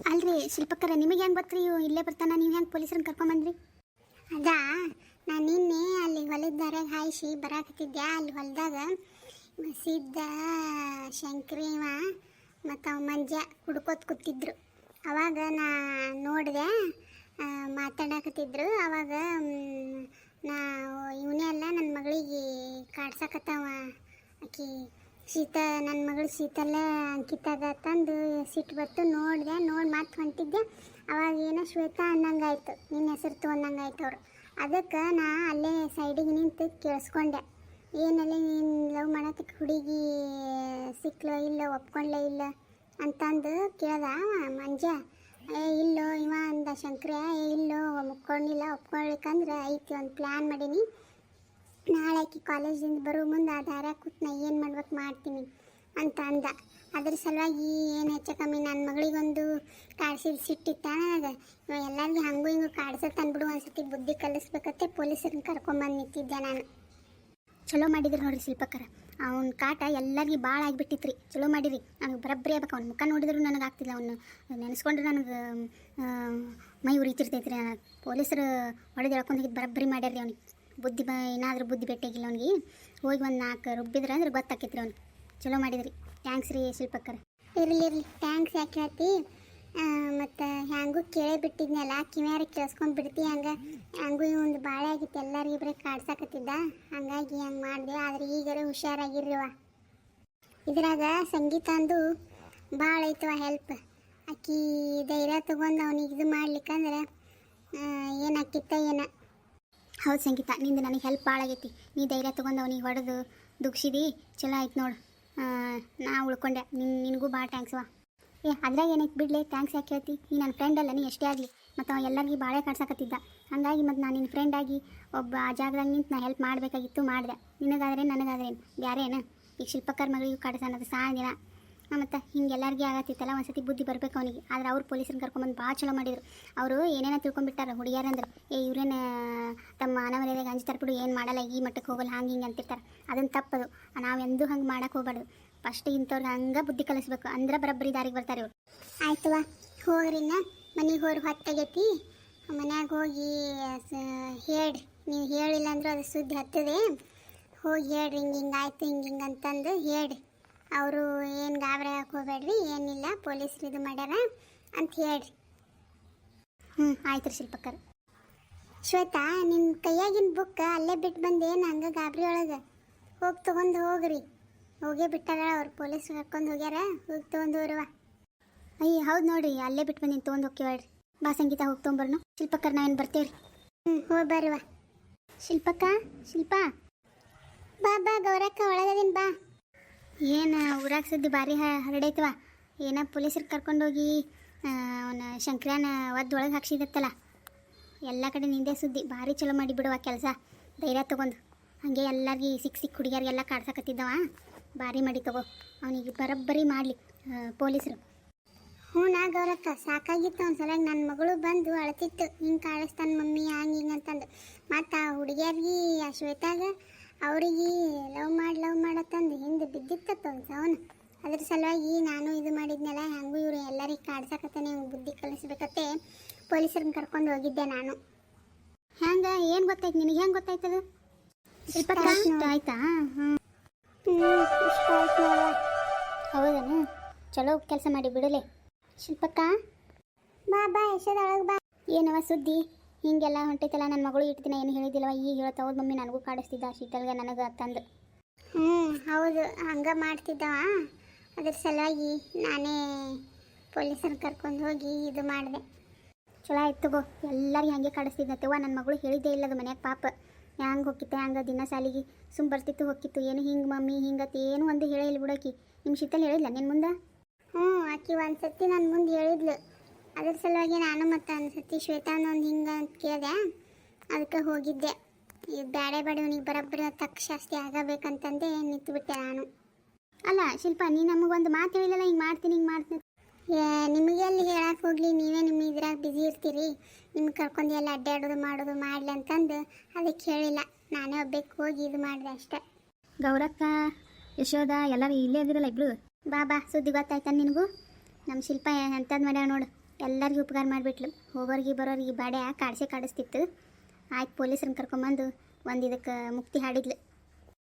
ಅಲ್ರಿ ಶಿಲ್ಪಕ್ಕರ ನಿಮಗೆ ಹೆಂಗೆ ಗೊತ್ತ್ರಿ? ಇವು ಇಲ್ಲೇ ಬರ್ತಾನ, ನೀವು ಹೆಂಗೆ ಪೊಲೀಸರನ್ನ ಕರ್ಕೊಂಬಂದ್ರಿ ಅದಾ, ನಾನು ನಿನ್ನೆ ಅಲ್ಲಿ ಹೊಲದ ದಾರ್ಯಾಗ ಹಾಯಿಸಿ ಬರಾಕತ್ತಿದ್ದೆ ಅಲ್ಲಿ ಹೊಲದಾಗ ಸಿದ್ಧ ಶಂಕ್ರೇವ ಮತ್ತು ಅವ ಮಂಜ ಹುಡ್ಕೋತ್ ಕೂತಿದ್ರು. ಅವಾಗ ನಾ ನೋಡಿದೆ ಮಾತಾಡಕತ್ತಿದ್ರು. ಅವಾಗ ನಾ, ಇವನೇ ಅಲ್ಲ ನನ್ನ ಮಗಳಿಗೆ ಕಾಡ್ಸಕತ್ತವ, ಆಕಿ ಶೀತ ನನ್ನ ಮಗಳು ಸೀತಲ್ಲ ಅಂಕಿತದ ತಂದು ಸಿಟ್ಟು ಬತ್ತು ನೋಡಿದೆ, ನೋಡಿ ಮತ್ತೆ ಹೊಂಟಿದ್ದೆ. ಅವಾಗ ಏನೋ ಶ್ವೇತಾ ಅನ್ನಂಗಾಯ್ತು. ನಿನ್ನ ಹೆಸರು ತೊಗೊಂಡಂಗಾಯ್ತು ಅವರು. ಅದಕ್ಕೆ ನಾ ಅಲ್ಲೇ ಸೈಡಿಗೆ ನಿಂತು ಕೇಳಿಸ್ಕೊಂಡೆ. ಏನಲ್ಲ ನೀನು ಲವ್ ಮಾಡತ್ತಕ್ಕೆ ಹುಡುಗಿ ಸಿಕ್ಕಲೋ ಇಲ್ಲ, ಒಪ್ಕೊಂಡ್ಲೇ ಇಲ್ಲ ಅಂತಂದು ಕೇಳ್ದ. ಮಂಜ, ಏ ಇಲ್ಲೋ, ಇವ ಅಂದ ಶಂಕರ, ಏ ಇಲ್ಲೋ, ಒಪ್ಕೊಂಡಿಲ್ಲ ಒಪ್ಕೊಳ್ಬೇಕಂದ್ರೆ ಐತಿ, ಒಂದು ಪ್ಲ್ಯಾನ್ ಮಾಡೀನಿ. ನಾಳೆ ಆಕಿ ಕಾಲೇಜಿಂದ ಬರೋ ಮುಂದೆ ಆ ದಾರ ಕೂತ್ ನಾ ಏನು ಮಾಡ್ಬೇಕು ಮಾಡ್ತೀನಿ ಅಂತ ಅಂದ. ಅದ್ರ ಸಲುವಾಗಿ ಏನು ಹೆಚ್ಚು ಕಮ್ಮಿ ನನ್ನ ಮಗಳಿಗೊಂದು ಕಾಡ್ಸಿದ ಸಿಟ್ಟಿತ್ತ ನನಗೆ ಇವಾಗ ಎಲ್ಲರಿಗೂ ಹಂಗೂ ಹಿಂಗೂ ಕಾಡ್ಸತ್ತೆ ಅಂದ್ಬಿಡು ಒಂದ್ಸತಿ ಬುದ್ಧಿ ಕಲಿಸ್ಬೇಕತ್ತೆ ಪೊಲೀಸರನ್ನ ಕರ್ಕೊಂಬಂದು ನಿಂತಿದ್ದೆ ನಾನು. ಚಲೋ ಮಾಡಿದ್ರಿ ನೋಡ್ರಿ ಶಿಲ್ಪಕರ. ಅವ್ನ ಕಾಟ ಎಲ್ಲರಿಗೂ ಭಾಳ ಆಗಿಬಿಟ್ಟಿತ್ರಿ. ಚಲೋ ಮಾಡಿರಿ. ನನಗೆ ಬರಬ್ಬರಿ ಆಗ್ಬೇಕು. ಅವ್ನ ಮುಖ ನೋಡಿದ್ರು ನನಗೆ ಆಗ್ತಿಲ್ಲ. ಅವನು ನೆನೆಸ್ಕೊಂಡ್ರೆ ನನಗೆ ಮೈ ಉರಿತಿರ್ತೈತ್ರಿ. ನನಗೆ ಪೊಲೀಸರು ಹೊಡೆದು ಎಳ್ಕೊಂಡು ಹೋಗಿದ್ದು ಬರಬ್ಬರಿ ಮಾಡ್ಯಾರ್ರಿ ಅವ್ನಿಗೆ. ಬುದ್ಧಿ ಬ ಏನಾದರೂ ಬುದ್ಧಿ ಬೆಟ್ಟಾಗಿಲ್ಲ ಅವ್ನಿಗೆ. ಹೋಗಿ ಒಂದು ನಾಲ್ಕು ರುಬ್ಬಿದ್ರೆ ಅಂದ್ರೆ ಗೊತ್ತಾಕೈತ್ರಿ ಅವ್ನು ಚಲೋ ಮಾಡಿದ್ರಿ. ಥ್ಯಾಂಕ್ಸ್ ರೀ ಶಿಲ್ಪಕ್ಕರ. ಇರಲಿ ಇರಲಿ. ಥ್ಯಾಂಕ್ಸ್ ಯಾಕೆ ಹೇಳ್ತಿ? ಮತ್ತು ಹ್ಯಾಂಗೂ ಕೇಳೇ ಬಿಟ್ಟಿದ್ನಲ್ಲ ಕಿವ್ಯಾರ ಕೇಳಿಸ್ಕೊಂಡು ಬಿಡ್ತಿ ಹಂಗೆ. ಹಂಗೂ ಒಂದು ಬಾಳೆ ಆಗಿತ್ತು. ಎಲ್ಲರೂ ಇಬ್ಬರೇ ಕಾಡ್ಸಾಕತ್ತಿದ್ದ. ಹಂಗಾಗಿ ಹಂಗೆ ಮಾಡಿದೆ. ಆದ್ರೆ ಈಗರೆ ಹುಷಾರಾಗಿರ್ರಿವ ಇದ್ರಾಗ ಸಂಗೀತ ಅಂದು ಭಾಳ ಐತವ ಹೆಲ್ಪ್ ಆಕಿ ಧೈರ್ಯ ತೊಗೊಂಡು ಅವ್ನಿಗೆ ಇದು ಮಾಡ್ಲಿಕ್ಕಂದ್ರೆ ಏನಾಕಿತ್ತ ಏನ. ಹೌದು ಸಂಗೀತ, ನಿಂದು ನನಗೆ ಹೆಲ್ಪ್ ಭಾಳ ಆಗೈತಿ. ನೀ ಧೈರ್ಯ ತೊಗೊಂಡು ಅವನಿಗೆ ಹೊಡೆದು ದುಗ್ಸಿದಿ, ಚಲೋ ಆಯ್ತು ನೋಡು. ನಾ ಉಳ್ಕೊಂಡೆ. ನಿನ್, ನಿನಗೂ ಭಾಳ ಥ್ಯಾಂಕ್ಸ್ವಾ ಏ, ಅದ್ರಾಗ ಏನೈತೆ ಬಿಡ್ಲಿ ಥ್ಯಾಂಕ್ಸ್ ಯಾಕೆ ಹೇಳ್ತಿ? ನೀ ನನ್ನ ಫ್ರೆಂಡ್ ಅಲ್ಲ, ನೀ ಎಷ್ಟೇ ಆಗಲಿ. ಮತ್ತು ಅವ ಎಲ್ಲರಿಗೂ ಭಾಳ ಕಾಡ್ಸಕತ್ತಿದ್ದ. ಹಾಗಾಗಿ ಮತ್ತು ನಾನು ನಿನ್ನ ಫ್ರೆಂಡ್ ಆಗಿ ಒಬ್ಬ ಆ ಜಾಗದಾಗ ನಿಂತು ನಾ ಹೆಲ್ಪ್ ಮಾಡಬೇಕಾಗಿತ್ತು ಮಾಡಿದೆ. ನಿನಗಾದ್ರೆ ನನಗಾದ್ರೆ ಬ್ಯಾರೇನು? ಈಗ ಶಿಲ್ಪಕರ್ ಮಗಳಿಗೂ ಕಾಡ್ಸನ್ನೋದು ಸಹ ದಿನ ಮತ್ತು ಹಿಂಗೆ ಎಲ್ಲರಿಗೂ ಆಗತ್ತಿತ್ತಲ್ಲ, ಒಂದ್ಸತಿ ಬುದ್ಧಿ ಬರಬೇಕು ಅವನಿಗೆ. ಆದ್ರೆ ಅವ್ರು ಪೊಲೀಸರನ್ನ ಕರ್ಕೊಂಬಂದು ಭಾಳ ಚಲೋ ಮಾಡಿದ್ರು. ಅವರು ಏನೇನೋ ತಿಳ್ಕೊಂಬಿಟ್ಟಾರೆ ಹುಡುಗಿಯರಂದ್ರೆ ಏ, ಇವ್ರೇನು ತಮ್ಮ ಅನವರಿಯಾದಾಗ ಗಂಜಿ ಬಿಡು ಏನು ಮಾಡಲ್ಲ, ಈ ಮಟ್ಟಕ್ಕೆ ಹೋಗಲ್ಲ, ಹಂಗೆ ಹಿಂಗೆ ಅಂತಿರ್ತಾರೆ. ಅದನ್ನು ತಪ್ಪದು. ನಾವೆಂದೂ ಹಂಗೆ ಮಾಡಕ್ಕೆ ಹೋಗ್ಬಾರ್ದು. ಫಸ್ಟ್ ಇಂಥವ್ರು ಹಂಗೆ ಬುದ್ಧಿ ಕಲಿಸ್ಬೇಕು. ಅಂದ್ರೆ ಬರಬ್ಬರಿ ದಾರಿಗೆ ಬರ್ತಾರೆ ಇವ್ರು. ವಾ. ಹೋಗ್ರಿನ್ನ ಮನೆಗೆ ಹೋಗಿ ಹೊತ್ತಾಗೈತಿ. ಮನ್ಯಾಗ ಹೋಗಿ ಹೇಳಿ ನೀವು ಹೇಳಿಲ್ಲ ಅಂದ್ರೆ ಅದು ಸುದ್ದಿ ಹತ್ತದೆ. ಹೋಗಿ ಹೇಳ್ರಿ, ಹಿಂಗೆ ಹಿಂಗೆ ಆಯ್ತು, ಹಿಂಗೆ ಹಿಂಗೆ ಅಂತಂದು ಹೇಳ್ರಿ. ಅವರು ಏನು ಗಾಬರಿ ಹಾಕೋಬೇಡ್ರಿ ಏನಿಲ್ಲ, ಪೊಲೀಸ್ರು ಇದು ಮಾಡ್ಯಾರ ಅಂತ ಹೇಳ್ರಿ. ಹ್ಞೂ ಆಯ್ತು ರೀ ಶಿಲ್ಪಕ್ಕರ್ ಶ್ವೇತಾ ನಿಮ್ಮ ಕೈಯಾಗಿನ ಬುಕ್ ಅಲ್ಲೇ ಬಿಟ್ಟು ಬಂದೆ ನಂಗೆ ಗಾಬರಿ ಒಳಗೆ. ಹೋಗಿ ತೊಗೊಂಡು ಹೋಗ್ರಿ. ಹೋಗೇ ಬಿಟ್ಟಾರ ಅವ್ರು ಪೊಲೀಸ್ ಕರ್ಕೊಂಡು ಹೋಗ್ಯಾರ, ಹೋಗಿ ತೊಗೊಂಡು ಹೋರವ ಅಯ್ಯ, ಹೌದು ನೋಡ್ರಿ, ಅಲ್ಲೇ ಬಿಟ್ಟು ಬಂದಿನಿ, ತೊಗೊಂಡು ಹೋಗಿ ಹೇಳ್ರಿ. ಬಾ ಸಂಗೀತ, ಹೋಗಿ ತೊಗೊಂಬರ್ನು. ಶಿಲ್ಪಕ್ಕರ್ ನಾವೇನು ಬರ್ತೀವ್ರಿ? ಹ್ಞೂ ಹೋಗಿ ಬರ್ರಿವ ಶಿಲ್ಪಕ್ಕ ಶಿಲ್ಪ. ಬಾ ಬಾ, ಗೌರಕ್ಕ, ಒಳಗದಿನ ಬಾ. ಏನು ಊರಾಗ ಸುದ್ದಿ ಭಾರಿ ಹರಡೈತವ. ಏನ ಪೊಲೀಸರು ಕರ್ಕೊಂಡೋಗಿ ಅವನ ಶಂಕ್ರಾನ ಒದ್ದೊಳಗೆ ಹಾಕ್ಸಿದತ್ತಲ್ಲ. ಎಲ್ಲ ಕಡೆ ನಿಂದೆ ಸುದ್ದಿ. ಭಾರಿ ಚಲೋ ಮಾಡಿ ಬಿಡುವ ಕೆಲಸ. ಧೈರ್ಯ ತೊಗೊಂಡು. ಹಾಗೆ ಎಲ್ಲರಿಗೆ ಸಿಕ್ಕ ಸಿಕ್ಕ ಹುಡುಗಿಯರಿಗೆಲ್ಲ ಕಾಡ್ಸಕತ್ತಿದ್ದವ. ಭಾರಿ ಮಾಡಿ ತಗೋ. ಅವನಿಗೆ ಬರೋಬ್ಬರಿ ಮಾಡಲಿ ಪೊಲೀಸರು. ಹ್ಞೂ ನಾ ಗೌರಕ್ಕ. ಸಾಕಾಗಿತ್ತು ಒಂದು ಸಲ ನನ್ನ ಮಗಳು ಬಂದು ಅಳತಿತ್ತು. ಹಿಂಗೆ ಕಾಳಿಸ್ತಾನೆ ಮಮ್ಮಿ, ಹಂಗೆ ಹಿಂಗೆ ಅಂತಂದು. ಮತ್ತು ಆ ಹುಡುಗಿಯರಿಗೆ ಆ ಶ್ವೇತಾಗ ಅವ್ರಿಗೆ ಲವ್ ಮಾಡಿ ಲವ್ ಮಾಡತ್ತಂದು ಹಿಂದೆ ಬಿದ್ದಿತ್ತತ್ತು ಸವನು. ಅದ್ರ ಸಲುವಾಗಿ ನಾನು ಇದು ಮಾಡಿದ್ನಲ್ಲ ಹೆಂಗೂ ಇವರು ಎಲ್ಲರಿಗೆ ಕಾಡ್ಸಕತ್ತಾನೆ ಇವ್ನಿಗೆ ಬುದ್ಧಿ ಕಲಿಸ್ಬೇಕತ್ತೆ ಪೊಲೀಸರನ್ನ ಕರ್ಕೊಂಡು ಹೋಗಿದ್ದೆ ನಾನು. ಹೆಂಗ ಏನು ಗೊತ್ತಾಯ್ತು ನಿನಗೆ ಹೆಂಗೆ ಗೊತ್ತಾಯ್ತದ ಆಯ್ತಾ ಹೌದನು? ಚಲೋ ಕೆಲಸ ಮಾಡಿ ಬಿಡಲೆ. ಶಿಲ್ಪಕ್ಕ? ಬಾ ಬಾ ಯಶೋದೊಳಗೆ ಬಾ. ಏನವ ಸುದ್ದಿ? ಹಿಂಗೆಲ್ಲ ಹೊಂಟೈತಲ್ಲ ನನ್ನ ಮಗಳು ಇಡ್ತೀನಿ ಏನು ಹೇಳಿದಿಲ್ಲವ ಈ ಹೇಳ್ತಾ ಹೌದು ಮಮ್ಮಿ ನನಗೂ ಕಾಡಿಸ್ತಿದ್ದ ಶೀತಲ್ಗೆ ನನಗೆ ತಂದು. ಹ್ಞೂ ಹೌದು ಹಂಗೆ ಮಾಡ್ತಿದ್ದವ. ಅದ್ರ ಸಲುವಾಗಿ ನಾನೇ ಪೊಲೀಸರು ಕರ್ಕೊಂಡು ಹೋಗಿ ಇದು ಮಾಡಿದೆ. ಚಲೋ ಆಯ್ತು ತಗೋ ಎಲ್ಲರಿಗೆ ಹಂಗೆ ಕಾಡಿಸ್ತಿದ್ದತ್ತವ ನನ್ನ ಮಗಳು ಹೇಳಿದ್ದೇ ಅದು ಮನ್ಯಾಗ ಪಾಪ. ಹ್ಯಾಂಗೆ ಹೋಗಿತ್ತೆ ಹಂಗೆ ದಿನ ಸಾಲಿಗೆ? ಸುಮ್ ಬರ್ತಿತ್ತು ಹೋಗಿತ್ತು. ಏನು ಹಿಂಗೆ ಮಮ್ಮಿ ಹಿಂಗತಿ ಏನು ಒಂದು ಹೇಳಿಲ್ಲ ಬಿಡೋಕಿ ನಿಮ್ಮ ಶೀತಲ್ ಹೇಳಿಲ್ಲ ನಿನ್ನ ಮುಂದೆ? ಹ್ಞೂ ಆಕಿ ಒಂದು ಸತಿ ನನ್ನ ಮುಂದೆ ಹೇಳಿದ್ಲು. ಅದ್ರ ಸಲುವಾಗಿ ನಾನು ಮತ್ತು ಅನ್ಸತಿ ಶ್ವೇತಾ ಶ್ವೇತಾನ ಒಂದು ಹಿಂಗೆ ಅಂತ ಕೇಳಿದೆ. ಅದಕ್ಕೆ ಹೋಗಿದ್ದೆ. ಈ ಬ್ಯಾಡೆ ಬಾಡೆ ಅವನಿಗೆ ಬರೋಬ್ಬರಿ ತಕ್ಕ ಶಾಸ್ತಿ ಆಗಬೇಕಂತಂದೆ ನಿಂತುಬಿಟ್ಟೆ ನಾನು. ಅಲ್ಲ ಶಿಲ್ಪ ನೀ ನಮಗೊಂದು ಮಾತು ಹೇಳಿಲ್ಲ ಹಿಂಗೆ ಮಾಡ್ತೀನಿ ಹಿಂಗೆ ಮಾಡ್ತೀನಿ. ಏ, ನಿಮಗೆ ಅಲ್ಲಿ ಹೇಳಕ್ಕೆ ಹೋಗಲಿ ನೀವೇ ನಿಮ್ಮ ಇದ್ರಾಗ ಬ್ಯುಸಿ ಇರ್ತೀರಿ. ನಿಮ್ಗೆ ಕರ್ಕೊಂಡು ಎಲ್ಲ ಅಡ್ಡಾಡೋದು ಮಾಡೋದು ಮಾಡಲಿ ಅಂತಂದು ಅದಕ್ಕೆ ಹೇಳಿಲ್ಲ. ನಾನೇ ಒಬ್ಬಕ್ಕೆ ಹೋಗಿ ಇದು ಮಾಡಿದೆ ಅಷ್ಟೇ. ಗೌರಕ್ಕ ಯಶೋದ ಎಲ್ಲರೂ ಇಲ್ಲೇ ಇದ್ರಲ್ಲ ಇಬ್ರು? ಬಾ ಬಾ ಸುದ್ದಿ ಗೊತ್ತಾಯ್ತಾ ನಿನಗೂ? ನಮ್ಮ ಶಿಲ್ಪ ಎಂಥದ್ದು ಮಾಡ್ಯಾವ ನೋಡು. ಎಲ್ಲರಿಗೂ ಉಪಕಾರ ಮಾಡಿಬಿಟ್ಲು. ಹೋಗೋರಿಗೆ ಬರೋರಿಗೆ ಬಾಡೆ ಕಾಡಿಸೇ ಕಾಡಿಸ್ತಿತ್ತು. ಆಯ್ತು ಪೊಲೀಸ್ರನ್ನ ಕರ್ಕೊಂಬಂದು ಒಂದು ಇದಕ್ಕೆ ಮುಕ್ತಿ ಹಾಡಿದ್ಲು.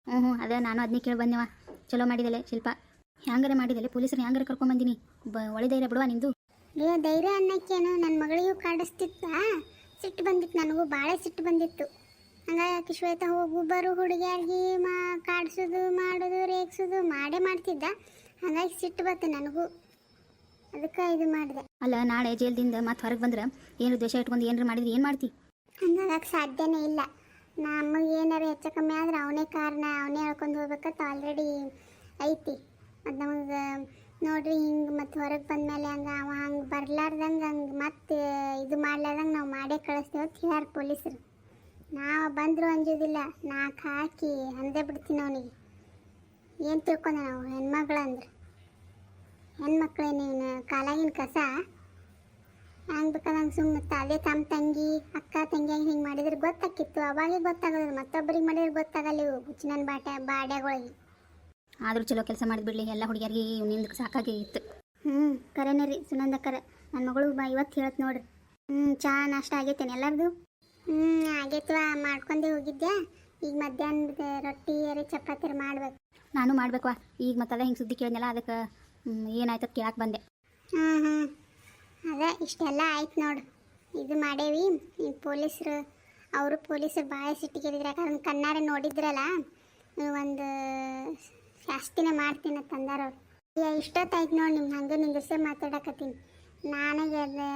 ಹ್ಞೂ ಹ್ಞೂ ಅದೇ ನಾನು ಅದನ್ನೇ ಕೇಳಿ ಬಂದೆವ. ಚಲೋ ಮಾಡಿದಲೆ, ಶಿಲ್ಪ. ಹ್ಯಾಂಗಾರೆ ಮಾಡಿದಲೆ ಪೊಲೀಸ್ರನ್ನ ಹ್ಯಾಂಗಾರೆ ಕರ್ಕೊಂಬಂದಿನಿ? ಬ, ಒಳ್ಳೆ ಧೈರ್ಯ ಬಿಡುವ ನಿಂದು. ಅಯ್ಯೋ ಧೈರ್ಯ ಅನ್ನಕ್ಕೇನು? ನನ್ನ ಮಗಳಿಗೂ ಕಾಡಿಸ್ತಿತ್ತು ಸಿಟ್ಟು ಬಂದಿತ್ತು ನನಗೂ ಭಾಳ ಸಿಟ್ಟು ಬಂದಿತ್ತು. ಹಂಗಾಗಿ ಶ್ವೇತ ಹೋಗು, ಬರು ಹುಡುಗಿಯಾಗಿ ಮಾ, ಕಾಡಿಸೋದು, ಮಾಡೋದು, ರೇಗಿಸೋದು, ಮಾಡೇ ಮಾಡ್ತಿದ್ದ. ಹಂಗಾಗಿ ಸಿಟ್ಟು ಬಂತು ನನಗೂ. ಅದಕ್ಕೆ ಇದು ಮಾಡಿದೆ. ಅಲ್ಲ ನಾಳೆ ಜೈಲ್ದಿಂದ ಮತ್ತೆ ಹೊರಗೆ ಬಂದ್ರೆ ಏನು ದ್ವೇಷ ಇಟ್ಕೊಂಡು ಏನಾರು ಮಾಡಿದ್ರೆ ಏನು ಮಾಡ್ತಿ? ಹಂಗಾಗಕ್ಕೆ ಸಾಧ್ಯನೇ ಇಲ್ಲ. ನಮಗೆ ಏನಾರು ಹೆಚ್ಚು ಕಮ್ಮಿ ಆದ್ರೆ ಅವನೇ ಕಾರಣ ಅವನೇ ಹೇಳ್ಕೊಂಡು ಹೋಗ್ಬೇಕಂತ ಆಲ್ರೆಡಿ ಐತಿ. ಮತ್ತು ನಮಗೆ ನೋಡ್ರಿ ಹಿಂಗೆ ಮತ್ತು ಹೊರಗೆ ಬಂದಮೇಲೆ ಹಂಗೆ ಅವ ಹಂಗೆ ಬರ್ಲಾರ್ದಂಗೆ ಹಂಗೆ ಮತ್ತೆ ಇದು ಮಾಡ್ಲಾರ್ದಂಗೆ ನಾವು ಮಾಡೇ ಕಳಿಸ್ತೇವೆ ಅಂತ ಹೇಳ್ಯಾರ ಪೊಲೀಸರು. ನಾವು ಬಂದರೂ ಅಂಜೋದಿಲ್ಲ ನಾಲ್ಕು ಹಾಕಿ ಅಂದೇ ಬಿಡ್ತೀನಿ ಅವನಿಗೆ. ಏನು ತಿಳ್ಕೊಂಡೆ ನಾವು ಹೆಣ್ಮಗಳಂದ್ರೆ? ಅಂದ್ರೆ ಹೆಣ್ಮಕ್ಳೇ ನೀನು ಕಾಲಾಗಿನ ಕಸ? ಹಂಗೆ ಬೇಕಾದಂಗೆ ಸುಮ್ಮನೆ ಅದೇ ತಮ್ಮ ತಂಗಿ ಅಕ್ಕ ತಂಗಿ ಹಂಗೆ ಹಿಂಗೆ ಮಾಡಿದ್ರೆ ಗೊತ್ತಾಕಿತ್ತು ಅವಾಗೇ ಗೊತ್ತಾಗೋದು. ಮತ್ತೊಬ್ಬರಿಗೆ ಮಾಡಿದ್ರೆ ಗೊತ್ತಾಗಲ್ಲ ಇವು ಹುಚ್ಚಿನ ಬಾಟೆ ಬಾಡ್ಯಾಗಳಿಗೆ. ಆದರೂ ಚಲೋ ಕೆಲಸ ಮಾಡಿದ್ಬಿಡ್ಲಿ ಎಲ್ಲ ಹುಡುಗಿಯರಿಗೆ ನಿಂದಕ್ಕೆ ಸಾಕಾಗಿ ಇತ್ತು. ಹ್ಞೂ ಕರೆನೇ ರೀ ಸುನಂದ ಕರೆ ನನ್ನ ಮಗಳು ಬಾ ಇವತ್ತು ಹೇಳತ್ ನೋಡ್ರಿ ಹ್ಞೂ ಚಾ ನಾಷ್ಟ ಆಗೈತೇನೆ ಎಲ್ಲರದು? ಹ್ಞೂ ಆಗೈತವ ಮಾಡ್ಕೊಂಡೇ ಹೋಗಿದ್ದೆ ಈಗ ಮಧ್ಯಾಹ್ನದ ರೊಟ್ಟಿ ಅರೆ ಚಪಾತಿ ಮಾಡ್ಬೇಕು. ನಾನು ಮಾಡ್ಬೇಕವ ಈಗ ಮತ್ತೆ ಅದೇ ಹಿಂಗೆ ಸುದ್ದಿ ಕೇಳಿದ್ನಲ್ಲ ಅದಕ್ಕೆ ಏನಾಯ್ತು ಕೇಳಕ್ ಬಂದೆ. ಹಾಂ ಅದೇ, ಇಷ್ಟೆಲ್ಲ ಆಯ್ತು ನೋಡು. ಇದು ಮಾಡೇವಿ. ಈ ಪೊಲೀಸರು, ಅವರು ಪೊಲೀಸರು ಭಾಳ ಸಿಟ್ಟಿಗೆದಿದ್ರೆ. ಯಾಕಂದ್ರೆ ಕಣ್ಣಾರೆ ನೋಡಿದ್ರಲ್ಲ ಒಂದು ಶಾಸ್ತಿನೇ ಮಾಡ್ತೀನಿ ತಂದಾರವ್ರು ಈಗ ಇಷ್ಟೊತ್ತಾಯ್ತು ನೋಡಿ ನಿಮ್ಮ ಹಂಗೆ ನಿಂದಿರ್ಸೇ ಮಾತಾಡಕತ್ತೀನಿ. ನನಗೆ ಅದು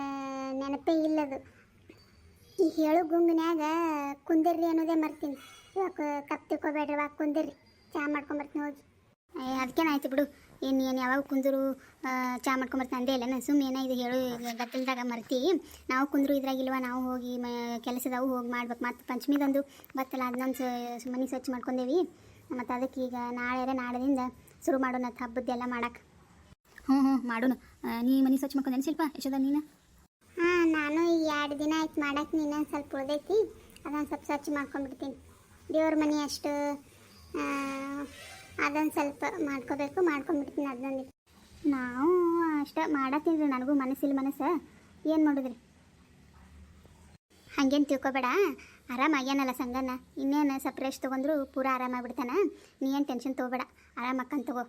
ನೆನಪೇ ಇಲ್ಲದು. ಈ ಹೇಳು ಗುಂಗಿನ್ಯಾಗ ಕುಂದಿರ್ರಿ ಅನ್ನೋದೇ ಮರ್ತೀನಿ. ಇವಾಗ ಕಪ್ ತಿಳ್ಕೊಬೇಡ್ರಿ, ಇವಾಗ ಕುಂದಿರ್ರಿ. ಚಾ ಮಾಡ್ಕೊಂಬರ್ತೀನಿ, ಹೋಗಿ. ಅದಕ್ಕೇನಾಯ್ತು ಬಿಡು. ಏನು ಏನು ಯಾವಾಗ ಕುಂದರು ಚಾ ಮಾಡ್ಕೊಂಬರ್ತೀನಿ ಅಂದೇ ಇಲ್ಲ ನಾನು. ಸುಮ್ಮನೆ ಏನೋ ಇದು ಹೇಳು ಗದ್ದಲ್ದಾಗ ಮರ್ತಿ. ನಾವು ಕುಂದ್ರು ಇದ್ರಾಗಿಲ್ವ, ನಾವು ಹೋಗಿ ಮ, ಕೆಲಸದವು ಹೋಗಿ ಮಾಡ್ಬೇಕು. ಮತ್ತು ಪಂಚಮಿದೊಂದು ಬತ್ತಲ್ಲ ಅದನ್ನೊಂದು ಮನೆ ಸ್ವಚ್ಛ ಮಾಡ್ಕೊಂಡೇವಿ. ಮತ್ತು ಅದಕ್ಕೆ ಈಗ ನಾಳೆ ನಾಳೆದಿಂದ ಶುರು ಮಾಡೋಣ ಹಬ್ಬದ್ದೆಲ್ಲ ಮಾಡಕ್ಕೆ ಹ್ಞೂ ಹ್ಞೂ, ಮಾಡೋಣ. ನೀ ಮನೆ ಸ್ವಚ್ಛ ಮಾಡ್ಕೊಂಡೇನು ಶಿಲ್ಪ ಯಶೋದ ನೀನು? ಹಾಂ, ನಾನು ಈ ಎರಡು ದಿನ ಆಯ್ತು ಮಾಡಕ್ಕೆ ನೀನು ಸ್ವಲ್ಪ ಉಳ್ದೈತಿ. ಅದನ್ನು ಸ್ವಲ್ಪ ಸ್ವಚ್ಛ ಮಾಡ್ಕೊಂಡ್ಬಿಡ್ತೀನಿ. ದೇವ್ರ ಮನೆ ಅಷ್ಟು ಅದೊಂದು ಸ್ವಲ್ಪ ಮಾಡ್ಕೋಬೇಕು, ಮಾಡ್ಕೊಂಡ್ಬಿಡ್ತೀನಿ ಅದೊಂದು ನಾವು ಅಷ್ಟ ಮಾಡತ್ತೀನಿ ರೀ ನನಗೂ ಮನಸ್ಸಿಲ್ಲ ಮನಸ್ಸು. ಏನು ಮಾಡೋದ್ರಿ? ಹಂಗೇನು ತಿಳ್ಕೊಬೇಡ. ಆರಾಮಾಗ್ಯಾನಲ್ಲ ಸಂಗನ ಇನ್ನೇನು ಸಪ್ರೇಷ್ ತೊಗೊಂಡ್ರು ಪೂರ ಆರಾಮಾಗ್ಬಿಡ್ತಾನ ನೀ ಏನು ಟೆನ್ಷನ್ ತೊಗೋಬೇಡ. ಆರಾಮಕ್ಕಂತ ತಗೋ.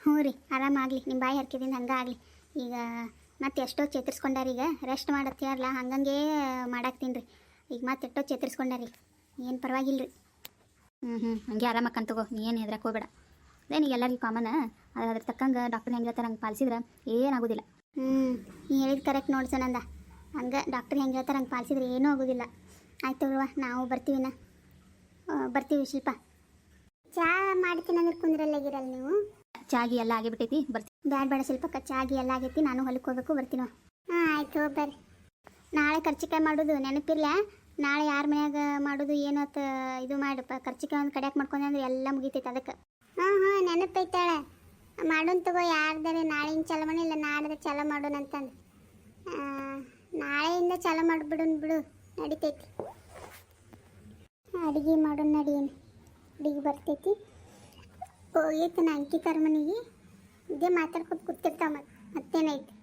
ಹ್ಞೂ ರೀ ಆರಾಮಾಗಲಿ ನಿಮ್ಮ ಬಾಯಿ ಹರ್ಕಿದಿಂದ ಹಂಗೆ ಆಗಲಿ. ಈಗ ಮತ್ತೆ ಎಷ್ಟೋ ಚೇತರಿಸ್ಕೊಂಡಾರ ಈಗ. ರೆಸ್ಟ್ ಮಾಡತ್ತೀಯಾರಲ್ಲ ಹಂಗಂಗೆ ಮಾಡಾಕ್ತೀನಿ ರೀ ಈಗ ಮತ್ತೆ ಎಷ್ಟೋ ಚೇತರಿಸ್ಕೊಂಡಾರಿ ಏನು ಪರವಾಗಿಲ್ಲ ರೀ ಹ್ಞೂ ಹ್ಞೂ ಹಂಗೆ ಆರಾಮಕ್ಕಂತ ತಗೋ. ನೀ ಏನು ಹೆದ್ರಕ್ಕೆ ಹೋಗ್ಬೇಡ. ಅದೇ ನೀ ಎಲ್ಲರಿಗೂ ಕಾಮನ್. ಅದ್ರ ತಕ್ಕಂಗೆ ಡಾಕ್ಟರ್ ಹೆಂಗೆ ಹೇಳ್ತಾರೆ ಹಂಗೆ ಪಾಲಿಸಿದ್ರೆ ಏನಾಗೋದಿಲ್ಲ ಹ್ಞೂ ನೀ ಹೇಳಿದ ಕರೆಕ್ಟ್ ನೋಡ್ಸ ನಂದ ಹಂಗೆ ಡಾಕ್ಟರ್ ಹೆಂಗೆ ಹೇಳ್ತಾರೆ ಹಂಗೆ ಪಾಲಿಸಿದ್ರೆ ಏನೂ ಆಗೋದಿಲ್ಲ. ಆಯ್ತು ತಗೋವ ನಾವು ಬರ್ತೀವಿನ. ನಾ ಬರ್ತೀವಿ ಶಿಲ್ಪ. ಚಾ ಮಾಡ್ತೀನಿ ಅಂದ್ರೆ ಕುಂದ್ರಲ್ಲಾಗಿರಲ್ಲ ನೀವು? ಚಾಗಿ ಎಲ್ಲ ಆಗಿಬಿಟ್ಟೈತಿ ಬರ್ತೀವಿ ಬ್ಯಾಡ ಬೇಡ ಶಿಲ್ಪಕ್ಕ ಚಾಗಿ ಎಲ್ಲ ಆಗೈತಿ. ನಾನು ಹೊಲಕ್ಕೆ ಹೋಗ್ಬೇಕು ಬರ್ತೀನಿ ಹಾಂ ಆಯ್ತು ಬರ್ರಿ. ನಾಳೆ ಖರ್ಚಿಕಾಯಿ ಮಾಡೋದು ನೆನಪಿರ್ಲ? ನಾಳೆ ಯಾರ ಮನ್ಯಾಗ ಮಾಡೋದು ಏನತ್ತ ಇದು ಮಾಡಪ್ಪ ಖರ್ಚಿಗೆ ಒಂದು ಕಡ್ಯಾಕ್ ಮಾಡ್ಕೊಂಡೆ ಅಂದ್ರೆ ಎಲ್ಲ ಮುಗಿತೈತೆ ಅದಕ್ಕೆ. ಹಾಂ ಹಾಂ, ನೆನಪೈತಾಳೆ. ಮಾಡೋನ್ ತಗೋ, ಯಾರ್ದಾರೆ ನಾಳೆಯಿಂದ ಚಲ ಮಾಡಿ, ಇಲ್ಲ ನಾಳೆ ಚಲ ಮಾಡೋಣ ಅಂತಂದು. ನಾಳೆಯಿಂದ ಚಲ ಮಾಡಿಬಿಡೋನ್ ಬಿಡು, ನಡಿತೈತಿ. ಅಡುಗೆ ಮಾಡೋಣ ನಡಿಯೇನು. ಅಡುಗೆ ಬರ್ತೈತಿ. ಹೋಗೈತೆ ನಾ ಅಂಕಿತಾರ ಮನೆಗೆ ಇದೇ ಮಾತಾಡ್ಕೊತ ಕೂತಿರ್ತಾವ ಮತ್ತೆ ಮತ್ತೇನೈತಿ